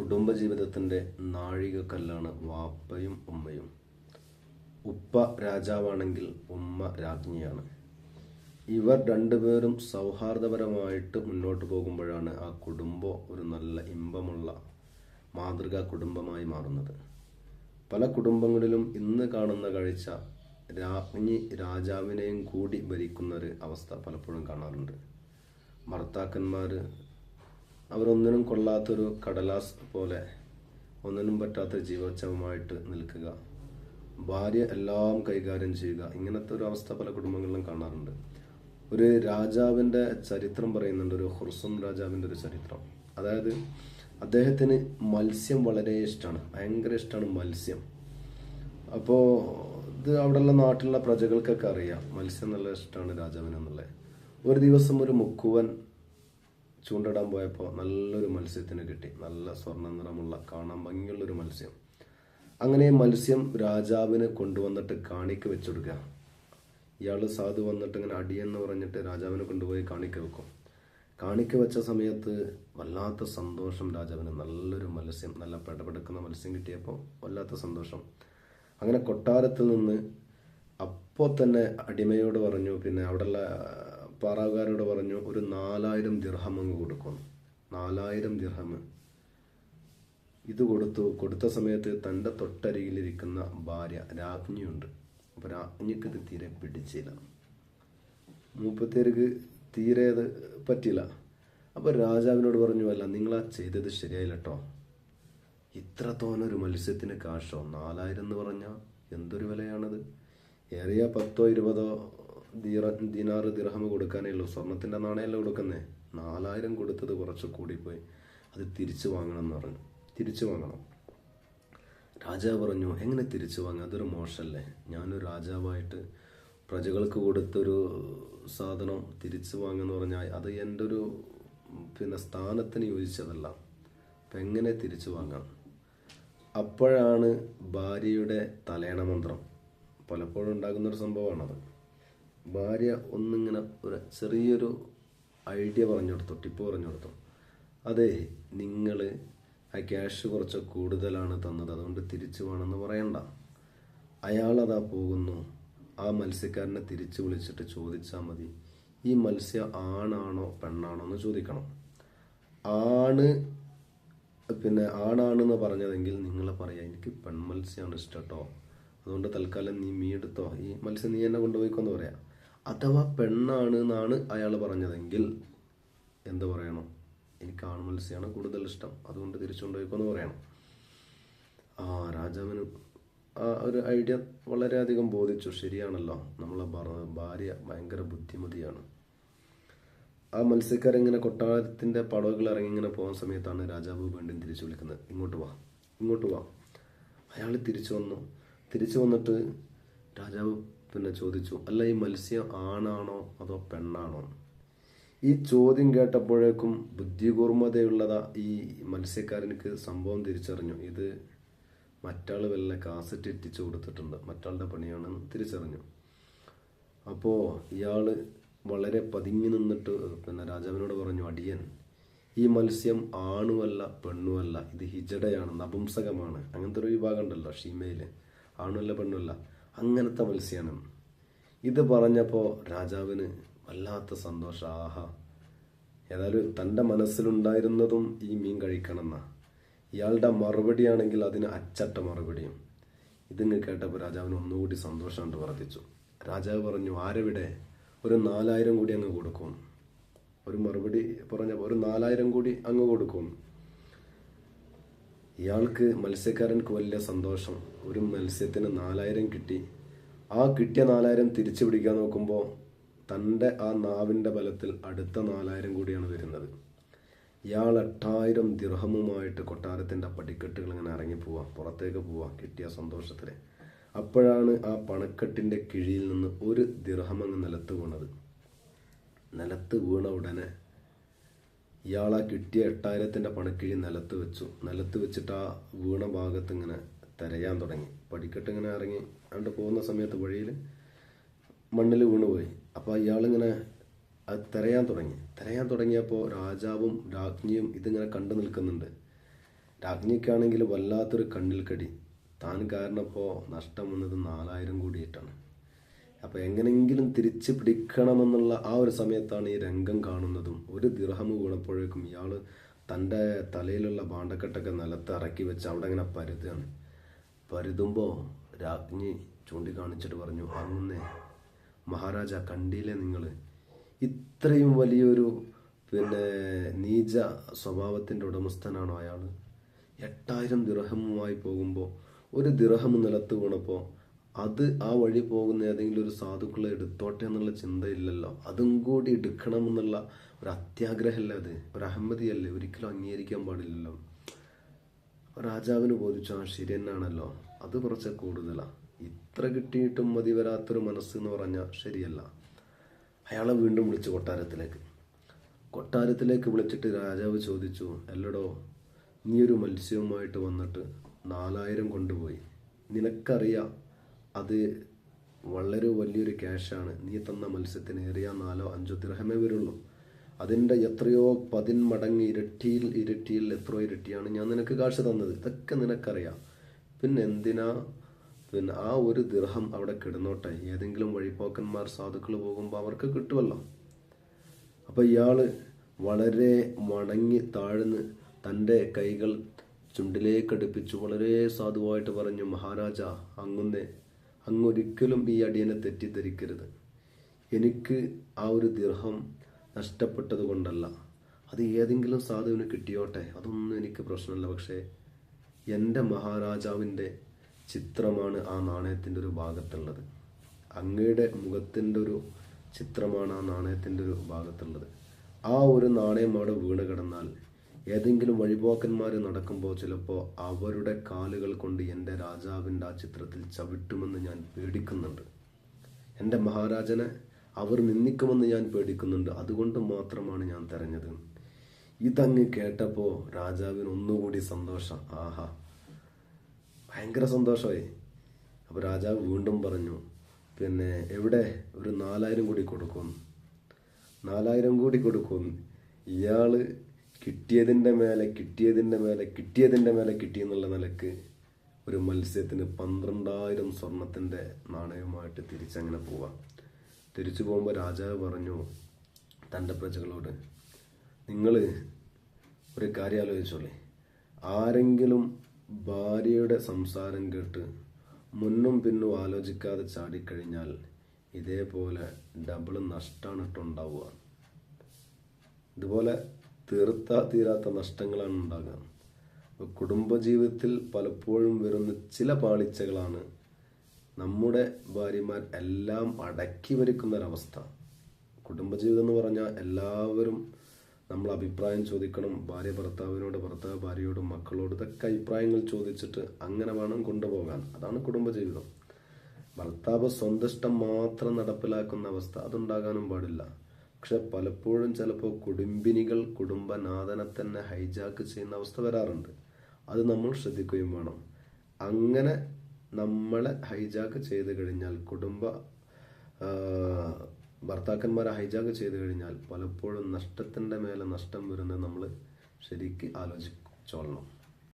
കുടുംബജീവിതത്തിന്റെ നാഴികക്കല്ലാണ് വാപ്പയും ഉമ്മയും. ഉപ്പ രാജാവാണെങ്കിൽ ഉമ്മ രാജ്ഞിയാണ്. ഇവർ രണ്ടുപേരും സൗഹാർദ്ദപരമായിട്ട് മുന്നോട്ട് പോകുമ്പോഴാണ് ആ കുടുംബം ഒരു നല്ല ഇമ്പമുള്ള മാതൃകാ കുടുംബമായി മാറുന്നത്. പല കുടുംബങ്ങളിലും ഇന്ന് കാണുന്ന കാഴ്ച രാജ്ഞി രാജാവിനെയും കൂടി ഭരിക്കുന്നൊരു അവസ്ഥ പലപ്പോഴും കാണാറുണ്ട്. ഭർത്താക്കന്മാർ അവരൊന്നിനും കൊള്ളാത്തൊരു കടലാസ് പോലെ ഒന്നിനും പറ്റാത്ത ജീവോത്സവമായിട്ട് നിൽക്കുക. ഭാര്യ എല്ലാം കൈകാര്യം ചെയ്യുക. ഇങ്ങനത്തെ ഒരു അവസ്ഥ പല കുടുംബങ്ങളിലും കാണാറുണ്ട്. ഒരു രാജാവിന്റെ ചരിത്രം പറയുന്നുണ്ട്. ഒരു ഹുർസം രാജാവിന്റെ ഒരു ചരിത്രം. അതായത് അദ്ദേഹത്തിന് മത്സ്യം വളരെ ഇഷ്ടമാണ്. ഭയങ്കര ഇഷ്ടമാണ് മത്സ്യം. അപ്പോൾ ഇത് അവിടെയുള്ള നാട്ടിലുള്ള പ്രജകൾക്കൊക്കെ അറിയാം. മത്സ്യം നല്ല ഇഷ്ടമാണ് രാജാവിനെന്നുള്ളത്. ഒരു ദിവസം ഒരു മുക്കുവൻ ചൂണ്ടിടാൻ പോയപ്പോൾ നല്ലൊരു മത്സ്യത്തിന് കിട്ടി. നല്ല സ്വർണ നിറമുള്ള കാണാൻ ഭംഗിയുള്ളൊരു മത്സ്യം. അങ്ങനെ മത്സ്യം രാജാവിന് കൊണ്ടുവന്നിട്ട് കാണിക്ക് വെച്ചുകൊടുക്കുക ഇയാൾ സാധു വന്നിട്ട് ഇങ്ങനെ അടിയെന്ന് പറഞ്ഞിട്ട് രാജാവിനെ കൊണ്ടുപോയി കാണിക്ക വെക്കും. കാണിക്ക വെച്ച സമയത്ത് വല്ലാത്ത സന്തോഷം രാജാവിന്. നല്ലൊരു മത്സ്യം നല്ല പെടപെടുക്കുന്ന മത്സ്യം കിട്ടിയപ്പോൾ വല്ലാത്ത സന്തോഷം. അങ്ങനെ കൊട്ടാരത്തിൽ നിന്ന് അപ്പോൾ തന്നെ അടിമയോട് പറഞ്ഞു പിന്നെ അവിടെയുള്ള പാറാവുകാരോട് പറഞ്ഞു ഒരു നാലായിരം ദിർഹം അങ്ങ് കൊടുക്കണം. നാലായിരം ദിർഹം. ഇത് കൊടുത്തു. കൊടുത്ത സമയത്ത് തന്റെ തൊട്ടരികിലിരിക്കുന്ന ഭാര്യ രാജ്ഞിയുണ്ട്. അപ്പോൾ രാജ്ഞിക്ക് ഇത് തീരെ പിടിച്ചില്ല. മൂപ്പത്തേർക്ക് തീരെ അത് പറ്റില്ല. അപ്പോൾ രാജാവിനോട് പറഞ്ഞു അല്ല നിങ്ങളാ ചെയ്തത് ശരിയായില്ല കേട്ടോ ഇത്ര തോന്നൊരു മത്സ്യത്തിന് കാശോ? നാലായിരം എന്ന് പറഞ്ഞാൽ എന്തൊരു വിലയാണത്? ഏറിയ പത്തോ ഇരുപതോ ദീറ ദിനാറ് ദിർഹമ ഉള്ളൂ സ്വർണത്തിന്റെ നാണയമല്ല കൊടുക്കുന്നേ? നാലായിരം കൊടുത്തത് കുറച്ച് കൂടിപ്പോയി. അത് തിരിച്ചു വാങ്ങണം എന്ന് പറഞ്ഞു. തിരിച്ചു വാങ്ങണം. രാജാവ് പറഞ്ഞു എങ്ങനെ തിരിച്ചു വാങ്ങുക അതൊരു മോശമല്ലേ ഞാനൊരു രാജാവായിട്ട് പ്രജകൾക്ക് കൊടുത്തൊരു സാധനം തിരിച്ചു വാങ്ങുമെന്ന് പറഞ്ഞാൽ അത് എന്റെ ഒരു പിന്നെ സ്ഥാനത്തിന് യോജിച്ചതല്ല. അപ്പം എങ്ങനെ തിരിച്ചു വാങ്ങാം? അപ്പോഴാണ് ഭാര്യയുടെ തലേണ മന്ത്രം. പലപ്പോഴും ഉണ്ടാകുന്നൊരു സംഭവമാണത്. ഭാര്യ ഒന്നിങ്ങനെ ഒരു ചെറിയൊരു ഐഡിയ പറഞ്ഞു കൊടുത്തു ടിപ്പ് പറഞ്ഞു കൊടുത്തു അതെ നിങ്ങൾ ആ ക്യാഷ് കുറച്ച് കൂടുതലാണ് തന്നത്. അതുകൊണ്ട് തിരിച്ചു വേണമെന്ന് പറയണ്ട. അയാളതാ പോകുന്നു. ആ മത്സ്യക്കാരനെ തിരിച്ചു വിളിച്ചിട്ട് ചോദിച്ചാൽ മതി ഈ മത്സ്യ ആണാണോ പെണ്ണാണോ എന്ന് ചോദിക്കണം. ആണ് പിന്നെ ആണാണെന്ന് പറഞ്ഞതെങ്കിൽ നിങ്ങൾ പറയാം എനിക്ക് പെൺമത്സ്യമാണ് ഇഷ്ടം കേട്ടോ അതുകൊണ്ട് തൽക്കാലം നീ മീ എടുത്തോ ഈ മത്സ്യം നീ എന്നെ കൊണ്ടുപോയിക്കോന്ന് പറയാം. അഥവാ പെണ്ണാണ് എന്നാണ് അയാൾ പറഞ്ഞതെങ്കിൽ എന്ത് പറയണം? എനിക്ക് ആൺ മത്സ്യമാണ് കൂടുതൽ ഇഷ്ടം. അതുകൊണ്ട് തിരിച്ചു കൊണ്ടുപോയിക്കോന്ന് പറയണം. ആ രാജാവിന് ആ ഒരു ഐഡിയ വളരെയധികം ബോധിച്ചു. ശരിയാണല്ലോ. നമ്മളെ ഭാര്യ ഭയങ്കര ബുദ്ധിമതിയാണ്. ആ മത്സ്യക്കാരിങ്ങനെ കൊട്ടാരത്തിന്റെ പടവുകൾ ഇറങ്ങി ഇങ്ങനെ പോകുന്ന സമയത്താണ് രാജാവ് വീണ്ടും തിരിച്ചു വിളിക്കുന്നത്. ഇങ്ങോട്ട് വാ. ഇങ്ങോട്ട് വാ. അയാൾ തിരിച്ചു വന്നു. തിരിച്ചു വന്നിട്ട് രാജാവ് പിന്നെ ചോദിച്ചു അല്ല ഈ മത്സ്യം ആണാണോ അതോ പെണ്ണാണോ? ഈ ചോദ്യം കേട്ടപ്പോഴേക്കും ബുദ്ധികൂർമ്മതയുള്ളതാ ഈ മത്സ്യക്കാരനക്ക് സംഭവം തിരിച്ചറിഞ്ഞു. ഇത് മറ്റാൾ വല്ല കാസറ്റ് എത്തിച്ചു കൊടുത്തിട്ടുണ്ട് മറ്റാളുടെ പണിയാണെന്ന് തിരിച്ചറിഞ്ഞു. അപ്പോൾ ഇയാൾ വളരെ പതുങ്ങി നിന്നിട്ട് പിന്നെ രാജാവിനോട് പറഞ്ഞു അടിയൻ ഈ മത്സ്യം ആണുമല്ല പെണ്ണുമല്ല ഇത് ഹിജടയാണ് നപുംസകമാണ്. അങ്ങനത്തെ ഒരു വിഭാഗം ഉണ്ടല്ലോ ഷീമയിൽ ആണുമല്ല പെണ്ണുമല്ല. അങ്ങനത്തെ മത്സ്യമാണ് ഇത് പറഞ്ഞപ്പോൾ രാജാവിന് വല്ലാത്ത സന്തോഷം. ആഹാ. ഏതായാലും തന്റെ മനസ്സിലുണ്ടായിരുന്നതും ഈ മീൻ കഴിക്കണമെന്നാ. ഇയാളുടെ മറുപടിയാണെങ്കിൽ അതിന് അച്ചട്ട മറുപടിയും. ഇതിങ്ങ് കേട്ടപ്പോൾ രാജാവിന് ഒന്നുകൂടി സന്തോഷം വർദ്ധിച്ചു. രാജാവ് പറഞ്ഞു ആരവിടെ? ഒരു നാലായിരം കൂടി അങ്ങ് കൊടുക്കും. ഒരു മറുപടി പറഞ്ഞപ്പോൾ ഒരു നാലായിരം കൂടി അങ്ങ് കൊടുക്കും. ഇയാൾക്ക് മത്സ്യക്കാരൻക്ക് വലിയ സന്തോഷം. ഒരു മത്സ്യത്തിന് നാലായിരം കിട്ടി. ആ കിട്ടിയ നാലായിരം തിരിച്ചു പിടിക്കാൻ നോക്കുമ്പോൾ തന്റെ ആ നാവിന്റെ ബലത്തിൽ അടുത്ത നാലായിരം കൂടിയാണ് വരുന്നത്. ഇയാൾ എട്ടായിരം ദിർഹമുമായിട്ട് കൊട്ടാരത്തിന്റെ പടിക്കെട്ടുകൾ ഇങ്ങനെ ഇറങ്ങി പോവാ. പുറത്തേക്ക് പോവാ. കിട്ടിയ സന്തോഷത്തിൽ അപ്പോഴാണ് ആ പണക്കെട്ടിന്റെ കിഴിയിൽ നിന്ന് ഒരു ദിർഹം അങ്ങ് നിലത്ത് വീണത്. നിലത്ത് വീണ ഉടനെ ഇയാൾ ആ കിട്ടിയ എട്ടായിരത്തിന്റെ പണക്കിഴി നിലത്ത് വെച്ചു. നിലത്ത് വെച്ചിട്ട് ആ വീണ ഭാഗത്ത് ഇങ്ങനെ തിരയാൻ തുടങ്ങി. പടിക്കെട്ട് ഇങ്ങനെ ഇറങ്ങി അണ്ട് പോകുന്ന സമയത്ത് വഴിയിൽ മണ്ണിൽ വീണുപോയി. അപ്പോൾ ഇയാളിങ്ങനെ അത് തിരയാൻ തുടങ്ങി. തിരയാൻ തുടങ്ങിയപ്പോൾ രാജാവും രാജ്ഞിയും ഇതിങ്ങനെ കണ്ടു നിൽക്കുന്നുണ്ട്. രാജ്ഞിക്കാണെങ്കിൽ വല്ലാത്തൊരു കണ്ണിൽ കടി. താൻ കാരണം ഇപ്പോൾ നഷ്ടം വന്നത് നാലായിരം കോടിയായിട്ടാണ് അപ്പോൾ എങ്ങനെങ്കിലും തിരിച്ച് പിടിക്കണമെന്നുള്ള ആ ഒരു സമയത്താണ് ഈ രംഗം കാണുന്നതും. ഒരു ദിർഹം വീണപ്പോഴേക്കും ഇയാൾ തന്റെ തലയിലുള്ള ഭാണ്ഡക്കെട്ടൊക്കെ നിലത്ത് ഇറക്കി വെച്ച് അവിടെ ഇങ്ങനെ പരുതുകയാണ്. പരുതുമ്പോൾ രാജ്ഞി ചൂണ്ടിക്കാണിച്ചിട്ട് പറഞ്ഞു അങ്ങുന്നേ മഹാരാജ കണ്ടില്ലേ നിങ്ങൾ ഇത്രയും വലിയൊരു പിന്നെ നീച സ്വഭാവത്തിന്റെ ഉടമസ്ഥനാണോ അയാൾ എട്ടായിരം ദിർഹമുമായി പോകുമ്പോൾ ഒരു ദിർഹം നിലത്ത് വീണപ്പോൾ അത് ആ വഴി പോകുന്ന ഏതെങ്കിലും ഒരു സാധുക്കളെ എടുത്തോട്ടെ എന്നുള്ള ചിന്തയില്ലല്ലോ. അതും കൂടി എടുക്കണമെന്നുള്ള ഒരു അത്യാഗ്രഹമല്ല അത്? ഒരു അഹമ്മതിയല്ലേ? ഒരിക്കലും അംഗീകരിക്കാൻ പാടില്ലല്ലോ. രാജാവിന് ബോധിച്ചു ആ ശരി തന്നെയാണല്ലോ. അത് കുറച്ച് കൂടുതലാണ് ഇത്ര കിട്ടിയിട്ടും മതി വരാത്തൊരു മനസ്സ് എന്ന് പറഞ്ഞാൽ ശരിയല്ല. അയാളെ വീണ്ടും വിളിച്ചു കൊട്ടാരത്തിലേക്ക്. കൊട്ടാരത്തിലേക്ക് വിളിച്ചിട്ട് രാജാവ് ചോദിച്ചു അല്ലടോ നീ ഒരു മത്സ്യവുമായിട്ട് വന്നിട്ട് നാലായിരം കൊണ്ടുപോയി. നിനക്കറിയാം അത് വളരെ വലിയൊരു ക്യാഷാണ്. നീ തന്ന മത്സ്യത്തിന് ഏറിയ നാലോ അഞ്ചോ ദിർഹമേ വരുള്ളൂ. അതിന്റെ എത്രയോ പതിന്മടങ്ങ് ഇരട്ടിയിൽ ഇരട്ടിയിൽ എത്രയോ ഇരട്ടിയാണ് ഞാൻ നിനക്ക് കാഴ്ച തന്നത്. ഇതൊക്കെ നിനക്കറിയാം. പിന്നെ എന്തിനാ? പിന്നെ ആ ഒരു ദിർഹം അവിടെ കിടന്നോട്ടെ. ഏതെങ്കിലും വഴിപോക്കന്മാർ സാധുക്കൾ പോകുമ്പോൾ അവർക്ക് കിട്ടുമല്ലോ അപ്പോൾ ഇയാൾ വളരെ വണങ്ങി താഴ്ന്ന് തന്റെ കൈകൾ ചുണ്ടിലേക്ക് അടുപ്പിച്ചു വളരെ സാധുവായിട്ട് പറഞ്ഞു മഹാരാജ അങ്ങുന്നേ അങ്ങൊരിക്കലും ഈ അടിയനെ തെറ്റിദ്ധരിക്കരുത്. എനിക്ക് ആ ഒരു ദിർഹം നഷ്ടപ്പെട്ടത് കൊണ്ടല്ല. അത് ഏതെങ്കിലും സാധുവിന് കിട്ടിയോട്ടെ അതൊന്നും എനിക്ക് പ്രശ്നമല്ല. പക്ഷേ എന്റെ മഹാരാജാവിന്റെ ചിത്രമാണ് ആ നാണയത്തിന്റെ ഒരു ഭാഗത്തുള്ളത്. അങ്ങയുടെ മുഖത്തിന്റെ ഒരു ചിത്രമാണ് ആ നാണയത്തിന്റെ ഒരു ഭാഗത്തുള്ളത്. ആ ഒരു നാണയം അവിടെ വീണ് കിടന്നാൽ ഏതെങ്കിലും വഴിപോക്കന്മാർ നടക്കുമ്പോൾ ചിലപ്പോൾ അവരുടെ കാലുകൾ കൊണ്ട് എന്റെ രാജാവിന്റെ ആ ചിത്രത്തിൽ ചവിട്ടുമെന്ന് ഞാൻ പേടിക്കുന്നുണ്ട്. എന്റെ മഹാരാജനെ അവർ നിന്ദിക്കുമെന്ന് ഞാൻ പേടിക്കുന്നുണ്ട്. അതുകൊണ്ട് മാത്രമാണ് ഞാൻ തെരഞ്ഞത്. ഇതങ്ങ് കേട്ടപ്പോൾ രാജാവിന് ഒന്നുകൂടി സന്തോഷം. ആഹാ. ഭയങ്കര സന്തോഷമായി. അപ്പോൾ രാജാവ് വീണ്ടും പറഞ്ഞു പിന്നെ എവിടെ? ഒരു നാലായിരം കൂടി കൊടുക്കും നാലായിരം കൂടി കൊടുക്കും ഇയാൾ കിട്ടിയതിന്റെ മേലെ കിട്ടിയതിന്റെ മേലെ കിട്ടിയതിന്റെ മേലെ കിട്ടിയെന്നുള്ള നിലയ്ക്ക് ഒരു മത്സ്യത്തിന് പന്ത്രണ്ടായിരം സ്വർണത്തിന്റെ നാണയവുമായിട്ട് തിരിച്ചങ്ങനെ പോവാം. തിരിച്ചു പോകുമ്പോൾ രാജാവ് പറഞ്ഞു തന്റെ പ്രജകളോട് നിങ്ങൾ ഒരു കാര്യം ആലോചിച്ചോളേ. ആരെങ്കിലും ഭാര്യയുടെ സംസാരം കേട്ട് മുന്നും പിന്നും ആലോചിക്കാതെ ചാടിക്കഴിഞ്ഞാൽ ഇതേപോലെ ഡബിൾ നഷ്ടമാണ് ഇട്ടുണ്ടാവുക. ഇതുപോലെ തീർത്താ തീരാത്ത നഷ്ടങ്ങളാണ് ഉണ്ടാകുക. കുടുംബജീവിതത്തിൽ പലപ്പോഴും വരുന്ന ചില പാളിച്ചകളാണ് നമ്മുടെ ഭാര്യമാർ എല്ലാം അടക്കി വരിക്കുന്ന ഒരവസ്ഥ. കുടുംബജീവിതം എന്ന് പറഞ്ഞാൽ എല്ലാവരും നമ്മൾ അഭിപ്രായം ചോദിക്കണം ഭാര്യ ഭർത്താവിനോട് ഭർത്താവ് ഭാര്യയോടും മക്കളോട് ഇതൊക്കെ അഭിപ്രായങ്ങൾ ചോദിച്ചിട്ട് അങ്ങനെ വേണം കൊണ്ടുപോകാൻ. അതാണ് കുടുംബജീവിതം. ഭർത്താവ് സ്വന്തം ഇഷ്ടം മാത്രം നടപ്പിലാക്കുന്ന അവസ്ഥ. അതുണ്ടാകാനും പാടില്ല. പക്ഷെ പലപ്പോഴും ചിലപ്പോൾ കുടുംബിനികൾ കുടുംബനാഥനെ തന്നെ ഹൈജാക്ക് ചെയ്യുന്ന അവസ്ഥ വരാറുണ്ട്. അത് നമ്മൾ ശ്രദ്ധിക്കുകയും വേണം. അങ്ങനെ നമ്മളെ ഹൈജാക്ക് ചെയ്ത് കഴിഞ്ഞാൽ കുടുംബ ഭർത്താക്കന്മാരെ ഹൈജാക്ക് ചെയ്ത് കഴിഞ്ഞാൽ പലപ്പോഴും നഷ്ടത്തിന്റെ മേലെ നഷ്ടം വരുന്നത് നമ്മൾ ശരിക്ക് ആലോചിച്ചോളണം.